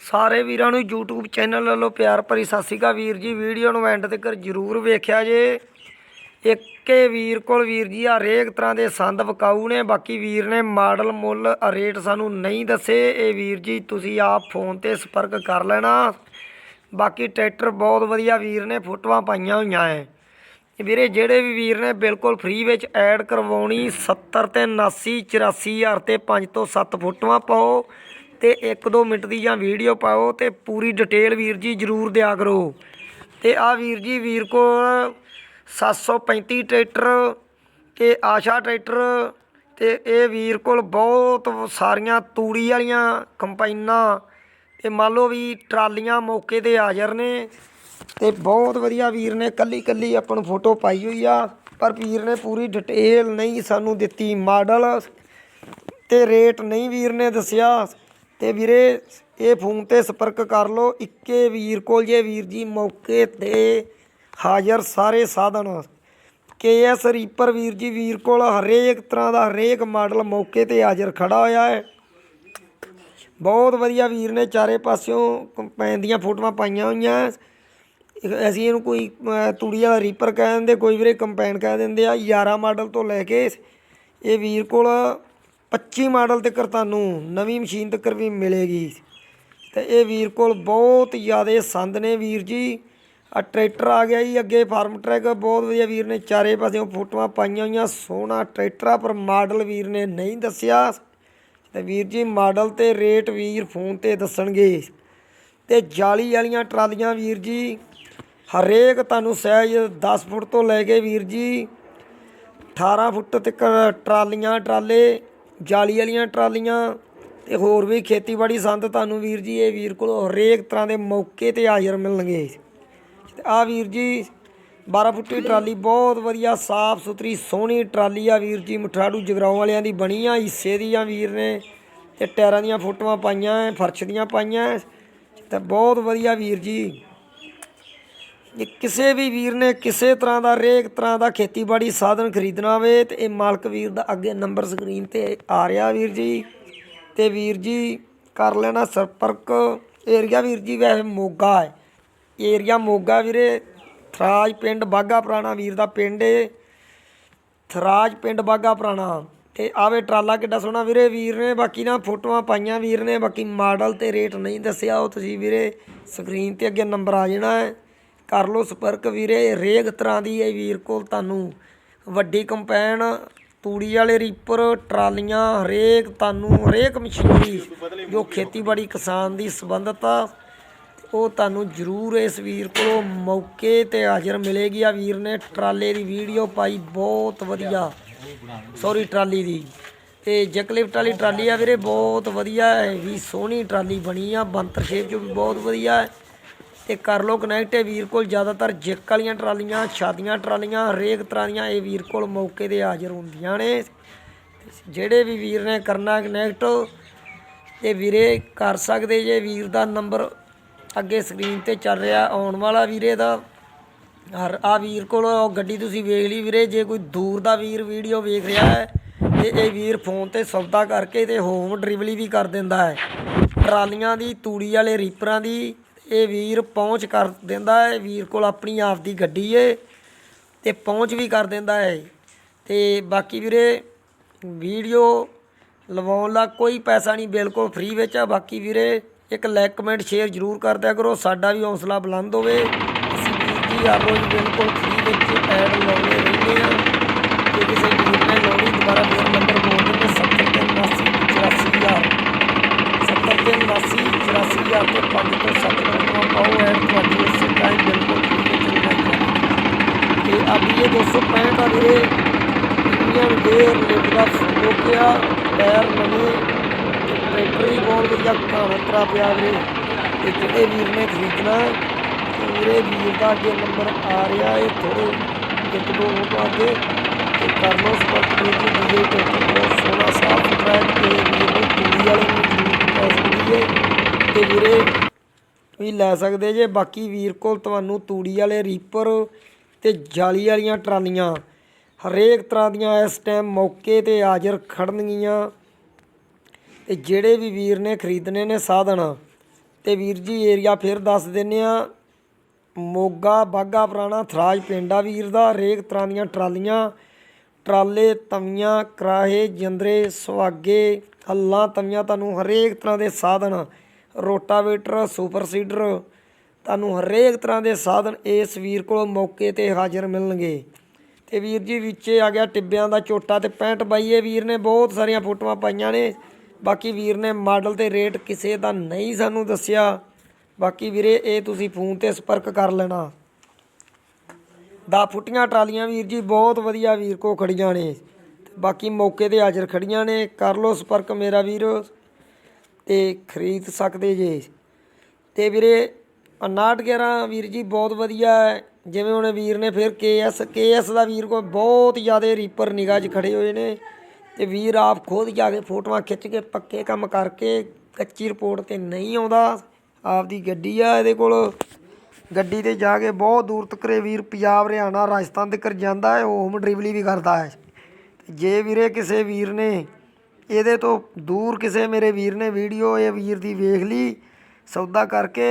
ਸਾਰੇ ਵੀਰਾਂ ਨੂੰ YouTube ਚੈਨਲ ਵੱਲੋਂ ਪਿਆਰ ਭਰੀ ਸਤਿ ਸ਼੍ਰੀ ਅਕਾਲ ਵੀਰ ਜੀ। ਵੀਡੀਓ ਨੂੰ ਐਂਡ ਤੱਕ ਜਰੂਰ ਵੇਖਿਆ ਜੇ। ਇੱਕੇ ਵੀਰ ਕੋਲ ਵੀਰ ਜੀ ਆ ਹਰੇਕ ਤਰ੍ਹਾਂ ਦੇ ਸੰਦ ਵਿਕਾਊ ਨੇ, ਬਾਕੀ ਵੀਰ ਨੇ ਮਾਡਲ ਮੁੱਲ ਰੇਟ ਸਾਨੂੰ ਨਹੀਂ ਦੱਸੇ। ਇਹ ਵੀਰ ਜੀ, ਤੁਸੀਂ ਆਪ ਫੋਨ ਤੇ ਸੰਪਰਕ ਕਰ ਲੈਣਾ। ਬਾਕੀ ਟਰੈਕਟਰ ਬਹੁਤ ਵਧੀਆ ਵੀਰ ਨੇ, ਫੋਟੋਆਂ ਪਾਈਆਂ ਹੋਈਆਂ ਐ। ਵੀਰੇ, ਜਿਹੜੇ ਵੀ ਵੀਰ ਨੇ ਬਿਲਕੁਲ ਫ੍ਰੀ ਵਿੱਚ ਐਡ ਕਰਵਾਉਣੀ 70 ਤੇ 79 84000 ਤੇ 5 ਤੋਂ 7 ਫੋਟੋਆਂ ਪਾਓ। ਤੇ 1-2 ਮਿੰਟ ਦੀ ਜਾਂ ਵੀਡੀਓ ਪਾਓ ਤੇ ਪੂਰੀ ਡਿਟੇਲ ਵੀਰ ਜੀ ਜਰੂਰ ਦਿਆ ਕਰੋ। ਤੇ ਆ ਵੀਰ ਜੀ, ਵੀਰ ਕੋਲ 735 ਟਰੈਕਟਰ ਤੇ ਆਸ਼ਾ ਟਰੈਕਟਰ ਤੇ ਇਹ ਵੀਰ ਕੋਲ ਬਹੁਤ ਸਾਰੀਆਂ ਤੂੜੀ ਵਾਲੀਆਂ ਕੰਪਾਈਨਾਂ ਤੇ ਮੰਨ ਲਓ ਵੀ ਟਰਾਲੀਆਂ ਮੌਕੇ ਤੇ ਹਾਜ਼ਰ ਨੇ ਤੇ ਬਹੁਤ ਵਧੀਆ ਵੀਰ ਨੇ ਕੱਲੀ ਕੱਲੀ ਆਪਾਂ ਨੂੰ ਫੋਟੋ ਪਾਈ ਹੋਈ ਆ, ਪਰ ਵੀਰ ਨੇ ਪੂਰੀ ਡਿਟੇਲ ਨਹੀਂ ਸਾਨੂੰ ਦਿੱਤੀ, ਮਾਡਲ ਤੇ ਰੇਟ ਨਹੀਂ ਵੀਰ ਨੇ ਦੱਸਿਆ। ਤੇ ਵੀਰੇ, ਇਹ ਫੋਨ ਤੇ ਸੰਪਰਕ ਕਰ ਲਓ। ਇੱਕੇ ਵੀਰ ਕੋਲ ਜੇ ਵੀਰ ਜੀ ਮੌਕੇ ਤੇ ਹਾਜ਼ਰ ਸਾਰੇ ਸਾਧਨ। ਕੇਐਸ ਰੀਪਰ ਵੀਰ ਜੀ, ਵੀਰ ਕੋਲ ਹਰੇਕ ਤਰ੍ਹਾਂ ਦਾ ਹਰੇਕ ਮਾਡਲ ਮੌਕੇ ਤੇ ਹਾਜ਼ਰ ਖੜਾ ਹੋਇਆ ਹੈ। ਬਹੁਤ ਵਧੀਆ ਵੀਰ ਨੇ ਚਾਰੇ ਪਾਸਿਓਂ ਕੰਪੈਨ ਦੀਆਂ ਫੋਟੋਆਂ ਪਾਈਆਂ ਹੋਈਆਂ। ਅਸੀਂ ਇਹਨੂੰ ਕੋਈ ਤੂੜੀ ਵਾਲਾ ਰੀਪਰ ਕਹਿ ਦਿੰਦੇ, ਕੋਈ ਵੀਰੇ ਕੰਪੈਨ ਕਹਿ ਦਿੰਦੇ ਆ 11 ਮਾਡਲ ਤੋਂ ਲੈ ਕੇ ਇਹ ਵੀਰ ਕੋਲ 25 ਮਾਡਲ ਤੱਕ ਤੁਹਾਨੂੰ ਨਵੀਂ ਮਸ਼ੀਨ ਤੱਕ ਵੀ ਮਿਲੇਗੀ। ਤੇ ਇਹ ਵੀਰ ਕੋਲ ਬਹੁਤ ਜ਼ਿਆਦੇ ਸੰਦ ਨੇ ਵੀਰ ਜੀ। ਆ ਟਰੈਕਟਰ ਆ ਗਿਆ ਜੀ, ਅੱਗੇ ਫਾਰਮ ਟਰੈਕ, ਬਹੁਤ ਵਧੀਆ ਵੀਰ ਨੇ। ਚਾਰੇ ਪਾਸਿਓਂ ਫੋਟੋਆਂ ਪਾਈਆਂ ਹੋਈਆਂ, ਸੋਹਣਾ ਟਰੈਕਟਰ ਆ, ਪਰ ਮਾਡਲ ਵੀਰ ਨੇ ਨਹੀਂ ਦੱਸਿਆ। ਤੇ ਵੀਰ ਜੀ, ਮਾਡਲ ਤੇ ਰੇਟ ਵੀਰ ਫੋਨ ਤੇ ਦੱਸਣਗੇ। ਤੇ ਜਾਲੀ ਵਾਲੀਆਂ ਟਰਾਲੀਆਂ ਵੀਰ ਜੀ, ਹਰੇਕ ਤੁਹਾਨੂੰ ਸਾਈਜ਼ 10 ਫੁੱਟ ਤੋਂ ਲੈ ਕੇ ਵੀਰ ਜੀ 18 ਫੁੱਟ ਤੱਕ ਟਰਾਲੀਆਂ, ਟਰਾਲੇ ਜਾਲੀ ਵਾਲੀਆਂ ਟਰਾਲੀਆਂ ਅਤੇ ਹੋਰ ਵੀ ਖੇਤੀਬਾੜੀ ਸੰਦ ਤੁਹਾਨੂੰ ਵੀਰ ਜੀ ਇਹ ਵੀਰ ਕੋਲ ਹਰੇਕ ਤਰ੍ਹਾਂ ਦੇ ਮੌਕੇ ਤੇ ਹਾਜ਼ਰ ਮਿਲਣਗੇ। ਤੇ ਆ ਵੀਰ ਜੀ 12 ਫੁੱਟੀ ਟਰਾਲੀ ਬਹੁਤ ਵਧੀਆ ਸਾਫ਼ ਸੁਥਰੀ ਸੋਹਣੀ ਟਰਾਲੀ ਆ ਵੀਰ ਜੀ ਮਠਾੜੂ ਜਗਰਾਉਂ ਵਾਲਿਆਂ ਦੀ ਬਣੀ ਆ ਹਿੱਸੇ ਦੀ ਆ ਵੀਰ ਨੇ। ਤੇ ਟਾਇਰਾਂ ਦੀਆਂ ਫੋਟੋਆਂ ਪਾਈਆਂ ਐ, ਫਰਸ਼ ਦੀਆਂ ਪਾਈਆਂ। ਐ ਤੇ ਬਹੁਤ ਵਧੀਆ ਵੀਰ ਜੀ। ਕਿਸੇ ਵੀ ਵੀਰ ਨੇ ਕਿਸੇ ਤਰ੍ਹਾਂ ਦਾ ਹਰੇਕ ਤਰ੍ਹਾਂ ਦਾ ਖੇਤੀਬਾੜੀ ਸਾਧਨ ਖਰੀਦਣਾ ਹੋਵੇ ਤੇ ਇਹ ਮਾਲਕ ਵੀਰ ਦਾ ਅੱਗੇ ਨੰਬਰ ਸਕਰੀਨ ਤੇ ਆ ਰਿਹਾ ਵੀਰ ਜੀ। ਤੇ ਵੀਰ ਜੀ, ਕਰ ਲੈਣਾ ਸੰਪਰਕ। ਏਰੀਆ ਵੀਰ ਜੀ, ਵੈਸੇ ਮੋਗਾ ਹੈ। ਏਰੀਆ ਮੋਗਾ ਵੀਰੇ, ਥਰਾਜ ਪਿੰਡ ਬਾਗਾ ਪੁਰਾਣਾ ਵੀਰ ਦਾ ਪਿੰਡ ਏ। ਥਰਾਜ ਪਿੰਡ ਬਾਗਾ ਪੁਰਾਣਾ। ਤੇ ਆਵੇ ਟਰਾਲਾ ਕਿੱਡਾ ਸੋਹਣਾ ਵੀਰੇ, ਵੀਰ ਨੇ ਬਾਕੀ ਨਾ ਫੋਟੋਆਂ ਪਾਈਆਂ ਵੀਰ ਨੇ, ਬਾਕੀ ਮਾਡਲ ਤੇ ਰੇਟ ਨਹੀਂ ਦੱਸਿਆ, ਉਹ ਤੁਸੀਂ ਵੀਰੇ ਸਕਰੀਨ ਤੇ ਅੱਗੇ ਨੰਬਰ ਆ ਜਾਣਾ ਹੈ। ਕਰ ਲਓ ਸੰਪਰਕ ਵੀਰੇ, ਰੇਗ ਤਰ੍ਹਾਂ ਦੀ ਇਹ ਵੀਰ ਕੋਲ ਤੁਹਾਨੂੰ। ਵੱਡੀ ਕੰਪੈਨ, ਤੂੜੀ ਵਾਲੇ ਰੀਪਰ, ਟਰਾਲੀਆਂ ਹਰੇਕ ਤੁਹਾਨੂੰ ਹਰੇਕ ਮਸ਼ੀਨਰੀ ਜੋ ਖੇਤੀਬਾੜੀ ਕਿਸਾਨ ਦੀ ਸੰਬੰਧਤ ਆ। ਉਹ ਤੁਹਾਨੂੰ ਜ਼ਰੂਰ ਇਸ ਵੀਰ ਕੋਲੋਂ ਮੌਕੇ ਤੇ ਹਾਜ਼ਰ ਮਿਲੇਗੀ ਆ ਵੀਰ ਨੇ। ਟਰਾਲੇ ਦੀ ਵੀਡੀਓ ਪਾਈ, ਬਹੁਤ ਵਧੀਆ। ਸੌਰੀ ਟਰਾਲੀ ਦੀ। ਤੇ ਜੈਕਲਿਫਟ ਵਾਲੀ ਟਰਾਲੀ ਆ ਵੀਰੇ, ਬਹੁਤ ਵਧੀਆ ਹੈ। ਵੀ ਸੋਹਣੀ ਟਰਾਲੀ ਬਣੀ ਆ, ਬੰਤਰ ਸ਼ੇਪ ਚ ਵੀ ਬਹੁਤ ਵਧੀਆ ਹੈ। ਤੇ ਕਰ ਲਓ ਕਨੈਕਟ ਇਹ ਵੀਰ ਕੋਲ ਜ਼ਿਆਦਾਤਰ ਜਿੱਕ ਵਾਲੀਆਂ ਟਰਾਲੀਆਂ ਛਾਦੀਆਂ ਟਰਾਲੀਆਂ, ਹਰੇਕ ਤਰ੍ਹਾਂ ਦੀਆਂ ਇਹ ਵੀਰ ਕੋਲ ਮੌਕੇ ਤੇ ਹਾਜ਼ਰ ਹੁੰਦੀਆਂ ਨੇ। ਜਿਹੜੇ ਵੀ ਵੀਰ ਨੇ ਕਰਨਾ ਕਨੈਕਟ ਤੇ ਵੀਰੇ ਕਰ ਸਕਦੇ ਜੇ। ਵੀਰ ਦਾ ਨੰਬਰ ਅੱਗੇ ਸਕਰੀਨ ਤੇ ਚੱਲ ਰਿਹਾ, ਆਉਣ ਵਾਲਾ ਵੀਰੇ ਦਾ। ਹਰ ਆ ਵੀਰ ਕੋਲ ਉਹ ਗੱਡੀ ਤੁਸੀਂ ਵੇਖ ਲਈ ਵੀਰੇ, ਜੇ ਕੋਈ ਦੂਰ ਦਾ ਵੀਰ ਵੀਡੀਓ ਵੇਖ ਰਿਹਾ ਹੈ, ਤੇ ਇਹ ਵੀਰ ਫੋਨ ਤੇ ਸੌਦਾ ਕਰਕੇ ਤੇ ਹੋਮ ਡਿਲੀਵਰੀ ਵੀ ਕਰ ਦਿੰਦਾ ਹੈ। ਟਰਾਲੀਆਂ ਦੀ, ਤੂੜੀ ਵਾਲੇ ਰੀਪਰਾਂ ਦੀ ਇਹ ਵੀਰ ਪਹੁੰਚ ਕਰ ਦਿੰਦਾ ਹੈ, ਵੀਰ ਕੋਲ ਆਪਣੀ ਆਪ ਦੀ ਗੱਡੀ ਏ ਤੇ ਪਹੁੰਚ ਵੀ ਕਰ ਦਿੰਦਾ ਹੈ। ਤੇ ਬਾਕੀ ਵੀਰੇ ਵੀਡੀਓ ਲਵਾਉਣ ਦਾ ਕੋਈ ਪੈਸਾ ਨਹੀਂ, ਬਿਲਕੁਲ ਫ੍ਰੀ ਵਿੱਚ ਆ। ਬਾਕੀ ਵੀਰੇ ਇੱਕ ਲਾਈਕ, ਕਮੈਂਟ, ਸ਼ੇਅਰ ਜ਼ਰੂਰ ਕਰ ਦਿਆ ਕਰੋ। ਸਾਡਾ ਵੀ ਹੌਸਲਾ ਬੁਲੰਦ ਹੋਵੇ। ਅਸੀਂ ਵੀਰ ਜੀ ਹਰ ਰੋਜ਼ ਬਿਲਕੁਲ ਫ੍ਰੀ ਵਿੱਚ ਐਡ ਲਾਉਂਦੇ ਇਹ 265 ਆ ਵੀਰੇ ਇੰਡੀਅਨ ਗੇਅਰ ਲਿਫਟ ਦਾ ਫੋਟੋ ਪਿਆ ਟਾਇਰ ਨਵੇਂ ਤੇ ਬਹੁਤ ਵਧੀਆ ਘਾਣਤਰਾ ਪਿਆ ਵੀਰੇ। ਤੇ ਜਿਹੜੇ ਵੀਰ ਨੇ ਖਰੀਦਣਾ ਵੀਰੇ ਵੀਰ ਦਾ ਅੱਗੇ ਨੰਬਰ ਆ ਰਿਹਾ ਇਹ ਥੋੜੇ ਇੱਕ ਦੋ ਫੋਟੋ ਅੱਗੇ ਤੇ ਕਰ ਲਓ ਸਪੋਰਟ ਵੀਰ ਜੀ ਡੀਜੇ ਟਰੈਕਟਰ ਬਹੁਤ ਸੋਹਣਾ, ਸਾਫ਼ ਸੁਥਰਾ ਤੇ ਵੀਰ ਨੂੰ ਤੂੜੀ ਵਾਲੇ ਨੂੰ ਜ਼ਰੂਰ ਪੈ ਸਕਦੀ ਹੈ। ਤੇ ਵੀਰੇ ਵੀ ਲੈ ਸਕਦੇ ਜੇ। ਬਾਕੀ ਵੀਰ ਕੋਲ ਤੁਹਾਨੂੰ ਤੂੜੀ ਵਾਲੇ ਰੀਪਰ ਤੇ ਜਾਲੀ ਵਾਲੀਆਂ ਟਰਾਲੀਆਂ ਹਰੇਕ ਤਰ੍ਹਾਂ ਦੀਆਂ ਇਸ ਟਾਈਮ ਮੌਕੇ ਤੇ ਹਾਜ਼ਰ ਖੜਨਗੀਆਂ। ਤੇ ਜਿਹੜੇ ਵੀ ਵੀਰ ਨੇ ਖਰੀਦਣੇ ਨੇ ਸਾਧਨ, ਤੇ ਵੀਰ ਜੀ ਏਰੀਆ ਫਿਰ ਦੱਸ ਦਿੰਨੇ ਆ, ਮੋਗਾ ਬਾਗਾ ਪੁਰਾਣਾ ਥਰਾਜ ਪਿੰਡ ਆ ਵੀਰ ਦਾ, ਹਰੇਕ ਤਰ੍ਹਾਂ ਦੀਆਂ ਟਰਾਲੀਆਂ, ਟਰਾਲੇ, ਤਵੀਆਂ, ਕਰਾਹੇ, ਜੰਦਰੇ, ਸੁਹਾਗੇ, ਹੱਲਾਂ, ਤਵੀਆਂ ਤੁਹਾਨੂੰ ਹਰੇਕ ਤਰ੍ਹਾਂ ਦੇ ਸਾਧਨ, ਰੋਟਾਵੇਟਰ, ਸੁਪਰ ਸੀਡਰ ਤੁਹਾਨੂੰ ਹਰੇਕ ਤਰ੍ਹਾਂ ਦੇ ਸਾਧਨ ਇਸ ਵੀਰ ਕੋਲ ਮੌਕੇ ਤੇ ਹਾਜ਼ਰ ਮਿਲਣਗੇ। ਤੇ ਵੀਰ ਜੀ ਵਿੱਚ ਆ ਗਿਆ ਟਿੱਬਿਆਂ ਦਾ ਝੋਟਾ ਤੇ 65 ਬਾਈ ਵੀਰ ਨੇ ਬਹੁਤ ਸਾਰੀਆਂ ਫੋਟੋਆਂ ਪਾਈਆਂ ਨੇ। ਬਾਕੀ ਵੀਰ ਨੇ ਮਾਡਲ ਤੇ ਰੇਟ ਕਿਸੇ ਦਾ ਨਹੀਂ ਸਾਨੂੰ ਦੱਸਿਆ। ਬਾਕੀ ਵੀਰੇ, ਇਹ ਤੁਸੀਂ ਫੋਨ ਤੇ ਸੰਪਰਕ ਕਰ ਲੈਣਾ। ਦਾ ਫੁੱਟੀਆਂ ਟਰਾਲੀਆਂ ਵੀਰ ਜੀ, ਬਹੁਤ ਵਧੀਆ ਵੀਰ ਕੋ ਖੜੀਆਂ ਨੇ। ਬਾਕੀ ਮੌਕੇ ਤੇ ਹਾਜ਼ਰ ਖੜੀਆਂ ਨੇ। ਕਰ ਲਓ ਸੰਪਰਕ ਮੇਰਾ ਵੀਰ। ਤੇ ਖਰੀਦ ਸਕਦੇ ਜੇ। ਤੇ ਵੀਰੇ 5911 ਵੀਰ ਜੀ ਬਹੁਤ ਵਧੀਆ ਜਿਵੇਂ ਹੁਣ ਵੀਰ ਨੇ ਫਿਰ ਕੇਐਸ ਕੇਐਸ ਦਾ ਵੀਰ ਕੋਲ ਬਹੁਤ ਜ਼ਿਆਦਾ ਰੀਪਰ ਨਿਗਾਹ 'ਚ ਖੜੇ ਹੋਏ ਨੇ। ਤੇ ਵੀਰ ਆਪ ਖੁਦ ਜਾ ਕੇ ਫੋਟੋਆਂ ਖਿੱਚ ਕੇ ਪੱਕੇ ਕੰਮ ਕਰਕੇ ਕੱਚੀ ਰਿਪੋਰਟ ਤੇ ਨਹੀਂ ਆਉਂਦਾ। ਆਪਦੀ ਗੱਡੀ ਆ ਇਹਦੇ ਕੋਲ। ਗੱਡੀ ਤੇ ਜਾ ਕੇ ਬਹੁਤ ਦੂਰ ਤੱਕ ਇਹ ਵੀਰ ਪੰਜਾਬ, ਹਰਿਆਣਾ, ਰਾਜਸਥਾਨ ਤੱਕ ਜਾਂਦਾ ਹੈ। ਹੋਮ ਡਿਲੀਵਰੀ ਵੀ ਕਰਦਾ ਹੈ। ਜੇ ਵੀਰੇ ਕਿਸੇ ਵੀਰ ਨੇ ਇਹਦੇ ਤੋਂ ਦੂਰ ਕਿਸੇ ਮੇਰੇ ਵੀਰ ਨੇ ਵੀਡੀਓ ਇਹ ਵੀਰ ਦੀ ਵੇਖ ਲਈ। ਸੌਦਾ ਕਰਕੇ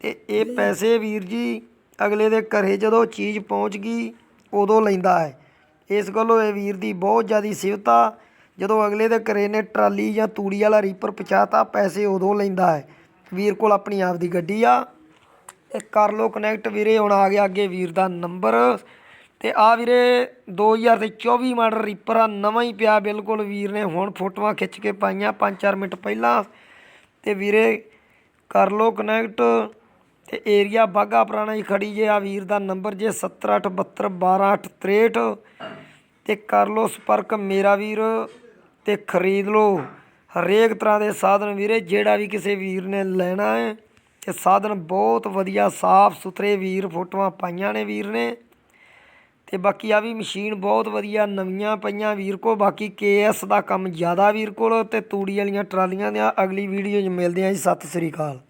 ਅਤੇ ਇਹ ਪੈਸੇ ਵੀਰ ਜੀ ਅਗਲੇ ਦੇ ਘਰ ਜਦੋਂ ਚੀਜ਼ ਪਹੁੰਚ ਗਈ, ਉਦੋਂ ਲੈਂਦਾ ਹੈ। ਇਸ ਗੱਲੋਂ ਇਹ ਵੀਰ ਦੀ ਬਹੁਤ ਜ਼ਿਆਦਾ ਸਿਫਤ ਆ। ਜਦੋਂ ਅਗਲੇ ਦੇ ਘਰੇ ਨੇ ਟਰਾਲੀ ਜਾਂ ਤੂੜੀ ਵਾਲਾ ਰੀਪਰ ਪਹੁੰਚਾਤਾ, ਪੈਸੇ ਉਦੋਂ ਲੈਂਦਾ ਹੈ। ਵੀਰ ਕੋਲ ਆਪਣੀ ਆਪ ਦੀ ਗੱਡੀ ਆ। ਤੇ ਕਰ ਲੋ ਕਨੈਕਟ ਵੀਰੇ, ਹੁਣ ਆ ਗਿਆ ਅੱਗੇ ਵੀਰ ਦਾ ਨੰਬਰ। ਤੇ ਆ ਵੀਰੇ 2024 ਮਾਡਲ ਰੀਪਰ ਆ, ਨਵਾਂ ਹੀ ਪਿਆ ਬਿਲਕੁਲ। ਵੀਰ ਨੇ ਹੁਣ ਫੋਟੋਆਂ ਖਿੱਚ ਕੇ ਪਾਈਆਂ 5-4 ਮਿੰਟ ਪਹਿਲਾਂ। ਤੇ ਵੀਰੇ, ਕਰ ਲੋ ਕਨੈਕਟ ਤੇ ਏਰੀਆ ਬਾਗਾ ਪੁਰਾਣਾ ਹੀ ਖੜੀ ਜੇ ਆ ਵੀਰ ਦਾ ਨੰਬਰ ਜੇ 7872128863 ਤੇ ਕਰ ਲੋ ਸੰਪਰਕ ਮੇਰਾ ਵੀਰ ਤੇ ਖਰੀਦ ਲੋ ਹਰੇਕ ਤਰ੍ਹਾਂ ਦੇ ਸਾਧਨ ਵੀਰੇ, ਜਿਹੜਾ ਵੀ ਕਿਸੇ ਵੀਰ ਨੇ ਲੈਣਾ ਹੈ ਤੇ ਸਾਧਨ ਬਹੁਤ ਵਧੀਆ, ਸਾਫ਼ ਸੁਥਰੇ ਵੀਰ ਫੋਟੋਆਂ ਪਾਈਆਂ ਨੇ ਵੀਰ ਨੇ। ਤੇ ਬਾਕੀ ਆ ਵੀ ਮਸ਼ੀਨ ਬਹੁਤ ਵਧੀਆ, ਨਵੀਆਂ ਪਈਆਂ ਵੀਰ ਕੋ ਬਾਕੀ ਕੇਐਸ ਦਾ ਕੰਮ ਜ਼ਿਆਦਾ ਵੀਰ ਕੋਲ ਤੇ ਤੂੜੀ ਵਾਲੀਆਂ ਟਰਾਲੀਆਂ ਦੀਆਂ ਅਗਲੀ ਵੀਡੀਓ 'ਚ ਮਿਲਦੇ ਆਂ ਜੀ, ਸਤਿ ਸ੍ਰੀ ਅਕਾਲ।